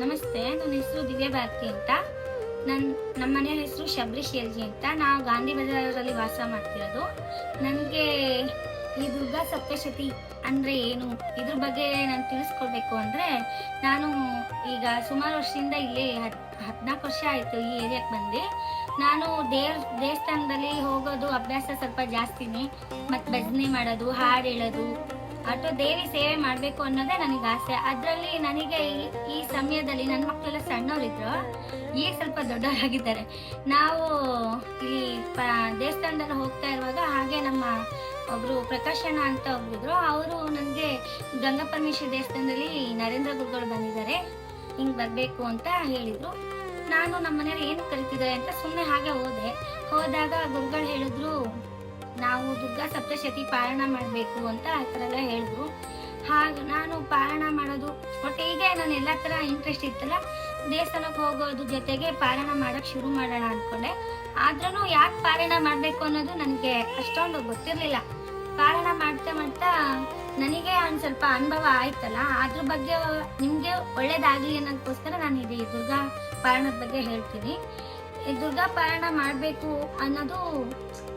ನಮಸ್ತೆ, ನನ್ನ ಹೆಸರು ದಿವ್ಯ ಭಾರತಿ ಅಂತ. ನನ್ನ ನಮ್ಮ ಮನೆಯ ಹೆಸರು ಶಬರಿ ಶೇಲ್ಜಿ ಅಂತ. ನಾವು ಗಾಂಧಿ ಬಜಾರಲ್ಲಿ ವಾಸ ಮಾಡ್ತಿರೋದು. ನನಗೆ ಈ ದುರ್ಗಾ ಸಪ್ತಶತಿ ಅಂದರೆ ಏನು? ಇದ್ರ ಬಗ್ಗೆ ನಾನು ತಿಳಿಸ್ಕೊಡ್ಬೇಕು ಅಂದರೆ, ನಾನು ಈಗ ಸುಮಾರು ವರ್ಷದಿಂದ ಇಲ್ಲಿ ಹದ್, ಹದಿನಾಲ್ಕು ವರ್ಷ ಆಯಿತು ಈ ಏರಿಯಾಕ್ಕೆ ಬಂದು. ನಾನು ದೇವ್ರ ದೇವಸ್ಥಾನದಲ್ಲಿ ಹೋಗೋದು ಅಭ್ಯಾಸ ಸ್ವಲ್ಪ ಜಾಸ್ತಿನೇ. ಮತ್ತು ಭಜನೆ ಮಾಡೋದು, ಹಾಡು ಹೇಳೋದು ಅಥವಾ ದೇವಿ ಸೇವೆ ಮಾಡಬೇಕು ಅನ್ನೋದೇ ನನಗೆ ಆಸೆ. ಅದರಲ್ಲಿ ನನಗೆ ಈ- ಈ ಸಮಯದಲ್ಲಿ ನನ್ನ ಮಕ್ಕಳೆಲ್ಲ ಸಣ್ಣವರಿದ್ರು. ಈಗ ಸ್ವಲ್ಪ ದೊಡ್ಡವರಾಗಿದ್ದಾರೆ. ನಾವು ಈ ಪ, ದೇವಸ್ಥಾನದಲ್ಲಿ ಹೋಗ್ತಾ ಇರುವಾಗ ಹಾಗೆ ನಮ್ಮ ಒಬ್ರು ಪ್ರಕಾಶಣ್ಣ ಅಂತ ಒಬ್ರಿದ್ರು ಅವರು ನನಗೆ ಗಂಗಾ ಪರಮೇಶ್ವರ ದೇವಸ್ಥಾನದಲ್ಲಿ ನರೇಂದ್ರ ಗುರುಗಳು ಬಂದಿದ್ದಾರೆ. ಹಿಂಗೆ ಬರಬೇಕು ಅಂತ ಹೇಳಿದರು. ನಾನು ನಮ್ಮ ಮನೆಯವ್ರು ಏನು ಕಲಿತಿದ್ದಾರೆ ಅಂತ ಸುಮ್ಮನೆ ಹಾಗೆ ಹೋದೆ. ಹೋದಾಗ ಗುರುಗಳು ಹೇಳಿದ್ರು ನಾವು ದುರ್ಗಾ ಸಪ್ತಶತಿ ಪಾರಾಯಣ ಮಾಡಬೇಕು ಅಂತ ಆ ಥರ ಎಲ್ಲ ಹೇಳಿದ್ರು. ಹಾಗೆ ನಾನು ಪಾರಾಯಣ ಮಾಡೋದು ಒಟ್ಟು ಹೀಗೆ ನಾನು ಎಲ್ಲ ಥರ ಇಂಟ್ರೆಸ್ಟ್ ಇತ್ತಲ್ಲ, ದೇವಸ್ಥಾನಕ್ಕೆ ಹೋಗೋದು ಜೊತೆಗೆ ಪಾರಾಯಣ ಮಾಡೋಕ್ಕೆ ಶುರು ಮಾಡೋಣ ಅಂದ್ಕೊಂಡೆ ಆದ್ರೂ ಯಾಕೆ ಪಾರಾಯಣ ಮಾಡಬೇಕು ಅನ್ನೋದು ನನಗೆ ಅಷ್ಟೊಂದು ಗೊತ್ತಿರಲಿಲ್ಲ. ಪಾರಾಯಣ ಮಾಡ್ತಾ ಮಾಡ್ತಾ ನನಗೆ ಒಂದು ಸ್ವಲ್ಪ ಅನುಭವ ಆಯ್ತಲ್ಲ, ಅದ್ರ ಬಗ್ಗೆ ನಿಮಗೆ ಒಳ್ಳೇದಾಗಲಿ ಅನ್ನೋದಕ್ಕೋಸ್ಕರ ನಾನು ಇದು ದುರ್ಗಾ ಪಾರಾಯಣದ ಬಗ್ಗೆ ಹೇಳ್ತೀನಿ. ಈ ದುರ್ಗಾ ಪಾರಾಯಣ ಮಾಡಬೇಕು ಅನ್ನೋದು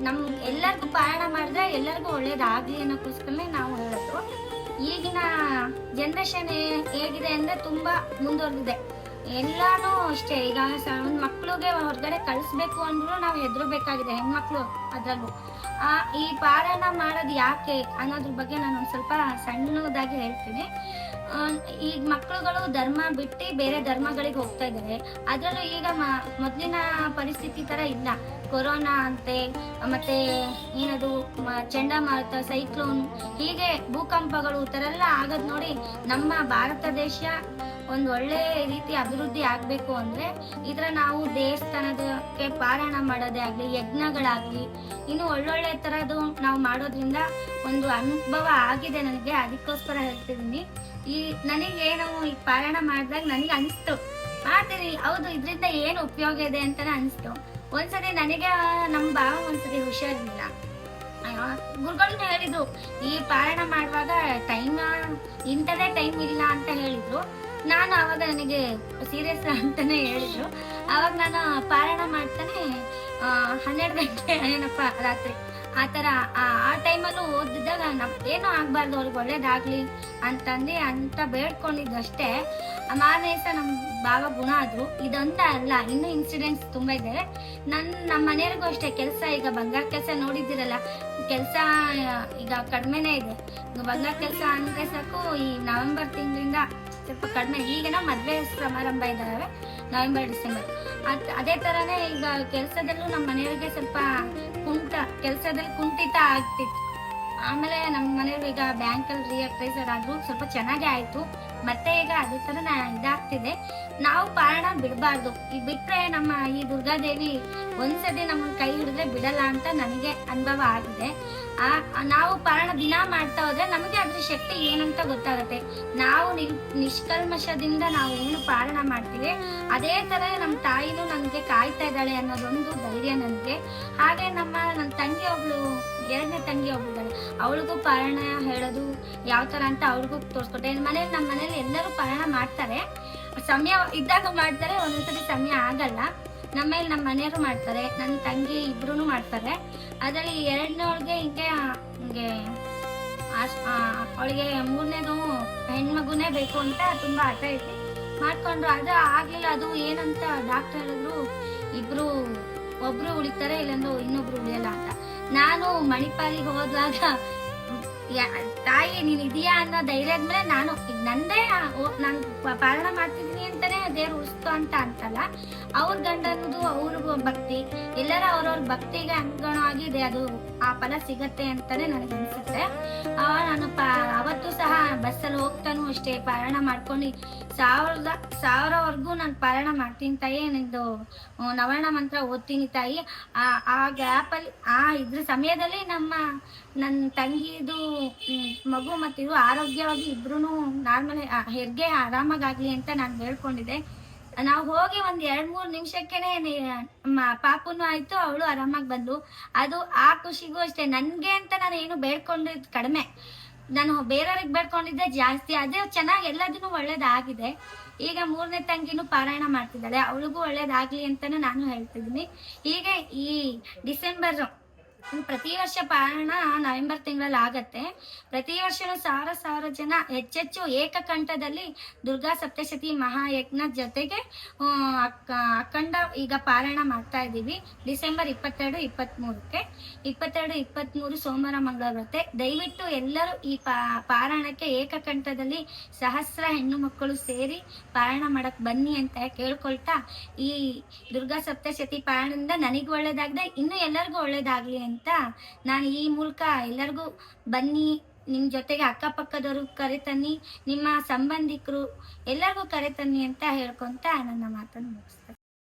ನಮ್ ಎಲ್ಲರಿಗೂ ಪಾರಾಯಣ ಮಾಡಿದ್ರೆ ಎಲ್ಲರಿಗೂ ಒಳ್ಳೇದಾಗ್ಲಿ ಅನ್ನೋಕ್ಕೋಸ್ಕರನೇ ನಾವು ಹೇಳೋದು. ಈಗಿನ ಜನ್ರೇಷನ್ ಹೇಗಿದೆ ಅಂದ್ರೆ ತುಂಬಾ ಮುಂದುವರೆದಿದೆ. ಎಲ್ಲಾನು ಅಷ್ಟೇ, ಈಗ ಒಂದು ಮಕ್ಳಿಗೆ ಹೊರಗಡೆ ಕಳಿಸ್ಬೇಕು ಅಂದ್ರೂ ನಾವು ಹೆದ್ರಬೇಕಾಗಿದೆ ಹೆಣ್ಮಕ್ಳು ಅದ್ರಲ್ಲೂ. ಈ ಪಾರಾಯಣ ಮಾಡೋದು ಯಾಕೆ ಅನ್ನೋದ್ರ ಬಗ್ಗೆ ನಾನು ಸ್ವಲ್ಪ ಸಣ್ಣದಾಗಿ ಹೇಳ್ತೀನಿ. ಈಗ ಮಕ್ಕಳುಗಳು ಧರ್ಮ ಬಿಟ್ಟು ಬೇರೆ ಧರ್ಮಗಳಿಗೆ ಹೋಗ್ತಾ ಇದ್ದಾರೆ ಅದರಲ್ಲೂ ಈಗ ಮೊದ್ಲಿನ ಪರಿಸ್ಥಿತಿ ತರ ಇಲ್ಲ. ಕೊರೋನಾ ಅಂತೆ, ಮತ್ತೆ ಏನದು ಚಂಡಮಾರುತ, ಸೈಕ್ಲೋನ್, ಹೀಗೆ ಭೂಕಂಪಗಳು ಥರ ಎಲ್ಲ ಆಗೋದು ನೋಡಿ ನಮ್ಮ ಭಾರತ ದೇಶ ಒಂದು ಒಳ್ಳೆ ರೀತಿ ಅಭಿವೃದ್ಧಿ ಆಗಬೇಕು ಅಂದ್ರೆ ಇದರ ನಾವು ದೇವಸ್ಥಾನದಕ್ಕೆ ಪಾರಾಯಣ ಮಾಡೋದೇ ಆಗಲಿ, ಯಜ್ಞಗಳಾಗಲಿ, ಇನ್ನು ಒಳ್ಳೊಳ್ಳೆ ಥರದ್ದು ನಾವು ಮಾಡೋದ್ರಿಂದ ಒಂದು ಅನುಭವ ಆಗಿದೆ ನನಗೆ. ಅದಕ್ಕೋಸ್ಕರ ಹೇಳ್ತಿದ್ದೀನಿ. ಈ ನನಗೆ ಏನು ಈ ಪಾರಾಯಣ ಮಾಡಿದಾಗ ನನಗೆ ಅನಿಸ್ತು. ಮಾಡ್ತೀನಿ ಹೌದು, ಇದರಿಂದ ಏನು ಉಪಯೋಗ ಇದೆ ಅಂತ ಅನಿಸ್ತು. ಒಂದ್ಸರಿ ನನಗೆ, ನಮ್ಮ ಭಾವ ಒಂದ್ಸರಿ ಹುಷಾರಿಲ್ಲ. ಗುರುಗಳನ್ನ ಹೇಳಿದ್ರು, ಈ ಪಾರಾಯಣ ಮಾಡುವಾಗ ಟೈಮ್ ಇಂಥದೇ ಟೈಮ್ ಇಲ್ಲ ಅಂತ ಹೇಳಿದ್ರು. ನಾನು ಅವಾಗ ನನಗೆ ಸೀರಿಯಸ್ ಅಂತಾನೆ ಹೇಳಿದ್ರು. ಅವಾಗ ನಾನು ಪಾರಾಯಣ ಮಾಡ್ತಾನೆ ಹನ್ನೆರಡು ಗಂಟೆ ಏನಪ್ಪ ರಾತ್ರಿ, ಆ ಥರ, ಆ ಟೈಮಲ್ಲೂ ಓದಿದಾಗ ನಮ್ ಏನೂ ಆಗಬಾರ್ದು, ಅವ್ರಿಗೆ ಒಳ್ಳೇದಾಗ್ಲಿ ಅಂತಂದು ಅಂತ ಬೇಡ್ಕೊಂಡಿದ್ದು ಅಷ್ಟೇ ಮಾರನೇ ನಮ್ಮ ಭಾವ ಗುಣ ಆದ್ರು. ಇದೊಂದ ಅಲ್ಲ, ಇನ್ನೂ ಇನ್ಸಿಡೆಂಟ್ಸ್ ತುಂಬ ಇದೆ. ನನ್ನ ನಮ್ಮ ಮನೆಯವ್ರಿಗೂ ಅಷ್ಟೇ ಕೆಲಸ, ಈಗ ಬಂಗಾರ ಕೆಲಸ ನೋಡಿದ್ದೀರಲ್ಲ, ಕೆಲಸ ಈಗ ಕಡಿಮೆನೇ ಇದೆ. ಬಂಗಾರ ಕೆಲಸ ಅಂದ್ರೆ ಸಾಕು, ಈ ನವೆಂಬರ್ ತಿಂಗಳಿಂದ ಸ್ವಲ್ಪ ಕಡಿಮೆ. ಈಗಿನ ಮದುವೆ ಸಮಾರಂಭ ಇದ್ದಾವೆ ನವೆಂಬರ್, ಡಿಸೆಂಬರ್. ಅದ್ ಅದೇ ಥರನೇ ಈಗ ಕೆಲಸದಲ್ಲೂ ನಮ್ಮ ಮನೆಯವರಿಗೆ ಸ್ವಲ್ಪ ಕುಂಟ ಕೆಲಸದಲ್ಲಿ ಕುಂಠಿತ ಆಗ್ತಿತ್ತು. ಆಮೇಲೆ ನಮ್ಮ ಮನೆಯವರು ಈಗ ಬ್ಯಾಂಕಲ್ಲಿ ರಿಯಪ್ರೈಸರ್ ಆದರೂ, ಸ್ವಲ್ಪ ಚೆನ್ನಾಗೇ ಆಯ್ತು. ಮತ್ತೆ ಈಗ ಅದೇ ಥರ ನಾ ಇದಾಗ್ತಿದೆ. ನಾವು ಪಾರಣ ಬಿಡಬಾರ್ದು. ಈ ಬಿಟ್ರೆ ನಮ್ಮ ಈ ದುರ್ಗಾದೇವಿ ಒಂದ್ಸತಿ ನಮ್ಮನ್ನು ಕೈ ಹಿಡಿದ್ರೆ ಬಿಡಲ್ಲ ಅಂತ ನನಗೆ ಅನುಭವ ಆಗಿದೆ. ಆ, ನಾವು ಪಾರಣ ದಿನ ಮಾಡ್ತಾ ಹೋದ್ರೆ ನಮಗೆ ಅದ್ರ ಶಕ್ತಿ ಏನಂತ ಗೊತ್ತಾಗುತ್ತೆ. ನಾವು ನಿಷ್ಕಲ್ಮಶದಿಂದ ನಾವು ಏನು ಪಾರಣ ಮಾಡ್ತೀವಿ, ಅದೇ ತರ ನಮ್ಮ ತಾಯಿನೂ ನನಗೆ ಕಾಯ್ತಾ ಇದ್ದಾಳೆ ಅನ್ನೋದೊಂದು ಧೈರ್ಯ ನನಗೆ. ಹಾಗೆ ನಮ್ಮ ನನ್ನ ತಂಗಿ ಒಬ್ಳು ಎರಡನೇ ತಂಗಿ ಒಬ್ಳಿದ್ದಾಳೆ ಅವಳಿಗೂ ಪಾರಾಯಣ ಹೇಳೋದು ಯಾವ ಥರ ಅಂತ ಅವ್ಳಿಗೂ ತೋರಿಸ್ಕೊಟ್ಟೆ. ಮನೇಲಿ ನಮ್ಮ ಮನೇಲಿ ಎಲ್ಲರೂ ಪಾರಾಯಣ ಮಾಡ್ತಾರೆ. ಸಮಯ ಇದ್ದಾಗ ಮಾಡ್ತಾರೆ ಒಂದೊಂದ್ಸರಿ ಸಮಯ ಆಗಲ್ಲ. ಮೇಲೆ ನಮ್ಮ ಮನೆಯವರು ಮಾಡ್ತಾರೆ, ನನ್ನ ತಂಗಿ ಇಬ್ರು ಮಾಡ್ತಾರೆ. ಅದರಲ್ಲಿ ಎರಡನೇವಳಿಗೆ ಹಿಂಗೆ ಹಿಂಗೆ ಅವಳಿಗೆ ಮೂರನೇದು ಹೆಣ್ಮಗುನೇ ಬೇಕು ಅಂತ ತುಂಬ ಹಠ ಐತಿ. ಮಾಡ್ಕೊಂಡ್ರು, ಅದು ಆಗಲಿಲ್ಲ, ಅದು ಏನಂತ ಡಾಕ್ಟರ್ ಹೇಳಿದ್ರು, ಇಬ್ರು, ಒಬ್ರು ಉಳಿತಾರೆ, ಇಲ್ಲಾಂದ್ರೆ ಇನ್ನೊಬ್ರು ಉಳಿಯಲ್ಲ ಅಂತ. ನಾನು ಮಣಿಪಾಲಿಗೆ ಹೋದಾಗ ತಾಯಿ ನೀನ್ ಇದೆಯಾ ಅನ್ನೋ ಧೈರ್ಯದ ಮೇಲೆ ನಾನು ನಂದೇ ನಾನು ಪಾಲನ ಮಾಡ್ತಿದ್ದೀನಿ ಅಂತಾನೆ ದೇವ್ರು ಉಸ್ತು ಅಂತ ಅಂತಲ್ಲ. ಅವ್ರ ಗಂಡನದು ಅವ್ರಿಗೂ ಭಕ್ತಿ. ಎಲ್ಲರ ಅವ್ರವ್ರ ಭಕ್ತಿಗೆ ಅನುಗುಣವಾಗಿದೆ ಅದು ಆ ಫಲ ಸಿಗತ್ತೆ ಅಂತಾನೆ ನನಗೆ ಅನ್ಸುತ್ತೆ. ನಾನು ಅವತ್ತು ಸಹ ಬಸ್ಸಲ್ಲಿ ಹೋಗ್ತಾನು ಅಷ್ಟೇ ಪಾರಣ ಮಾಡ್ಕೊಂಡು ಸಾವಿರದ, ಸಾವಿರವರೆಗೂ ನಾನು ಪಾರಣ ಮಾಡ್ತೀನಿ ತಾಯಿ, ನಿಂದು ನವರ್ಣ ಮಂತ್ರ ಓದ್ತೀನಿ ತಾಯಿ. ಆ ಆ ಗ್ಯಾಪಲ್ಲಿ, ಆ ಇದ್ರ ಸಮಯದಲ್ಲಿ ನಮ್ಮ ನನ್ನ ತಂಗಿದು ಮಗು ಮತ್ತು ಇದು ಆರೋಗ್ಯವಾಗಿ ಇಬ್ರು ನಾರ್ಮಲ್ ಹೆರಿಗೆ ಆರಾಮಾಗಾಗ್ಲಿ ಅಂತ ನಾನು ಹೇಳ್ಕೊಂಡಿದ್ದೆ. ನಾವು ಹೋಗಿ ಒಂದ್ ಎರಡ್ ಮೂರ್ ನಿಮಿಷಕ್ಕೆನೆ ಪಾಪುನು ಆಯ್ತು, ಅವಳು ಆರಾಮಾಗಿ ಬಂದು ಅದು ಆ ಖುಷಿಗೂ ಅಷ್ಟೇ, ನನ್ಗೆ ಅಂತ ನಾನು ಏನು ಬೇಡ್ಕೊಂಡಿದ್ ಕಡಿಮೆ. ನಾನು ಬೇರೆಯವ್ರಿಗೆ ಬೇಡ್ಕೊಂಡಿದ್ದೆ ಜಾಸ್ತಿ, ಅದೇ ಚೆನ್ನಾಗಿ ಎಲ್ಲದನ್ನು ಒಳ್ಳೇದಾಗಿದೆ. ಈಗ ಮೂರನೇ ತಂಗಿನೂ ಪಾರಾಯಣ ಮಾಡ್ತಿದ್ದಾಳೆ, ಅವಳಿಗೂ ಒಳ್ಳೇದಾಗ್ಲಿ ಅಂತಾನು ನಾನು ಹೇಳ್ತಿದ್ದೀನಿ. ಹೀಗೆ ಈ ಡಿಸೆಂಬರ್ ಪ್ರತಿ ವರ್ಷ ಪಾರಾಯಣ ನವೆಂಬರ್ ತಿಂಗಳಲ್ಲಿ ಆಗತ್ತೆ. ಪ್ರತಿ ವರ್ಷನೂ ಸಾವಿರ ಸಾವಿರ ಜನ ಹೆಚ್ಚೆಚ್ಚು ಏಕಕಂಠದಲ್ಲಿ ದುರ್ಗಾ ಸಪ್ತಶತಿ ಮಹಾಯಜ್ಞ ಜೊತೆಗೆ ಅಖಂಡ ಈಗ ಪಾರಾಯಣ ಮಾಡ್ತಾ ಇದ್ದೀವಿ. ಡಿಸೆಂಬರ್ ಇಪ್ಪತ್ತೆರಡು ಇಪ್ಪತ್ತ್ಮೂರಕ್ಕೆ ಇಪ್ಪತ್ತೆರಡು ಇಪ್ಪತ್ತ್ಮೂರು ಸೋಮವಾರ ಮಂಗಳ ಬರುತ್ತೆ. ದಯವಿಟ್ಟು ಎಲ್ಲರೂ ಈ ಪಾ ಪಾರಾಯಣಕ್ಕೆ ಏಕಕಂಠದಲ್ಲಿ ಸಹಸ್ರ ಹೆಣ್ಣು ಮಕ್ಕಳು ಸೇರಿ ಪಾರಾಯಣ ಮಾಡಕ್ ಬನ್ನಿ ಅಂತ ಕೇಳ್ಕೊಳ್ತಾ ಈ ದುರ್ಗಾ ಸಪ್ತಶತಿ ಪಾರಾಯಣದಿಂದ ನನಗೂ ಒಳ್ಳೇದಾಗದೆ ಇನ್ನೂ ಎಲ್ಲರಿಗೂ ಒಳ್ಳೇದಾಗ್ಲಿ ಅಂತ ನಾನು ಈ ಮೂಲಕ ಎಲ್ಲರಿಗೂ ಬನ್ನಿ ನಿಮ್ಮ ಜೊತೆಗೆ ಅಕ್ಕಪಕ್ಕದವರು ಕರೆತನ್ನಿ ನಿಮ್ಮ ಸಂಬಂಧಿಕರು ಎಲ್ಲರಿಗೂ ಕರೆತನ್ನಿ ಅಂತ ಹೇಳ್ಕೊತ ನನ್ನ ಮಾತನ್ನು ಮುಗಿಸ್ತೀನಿ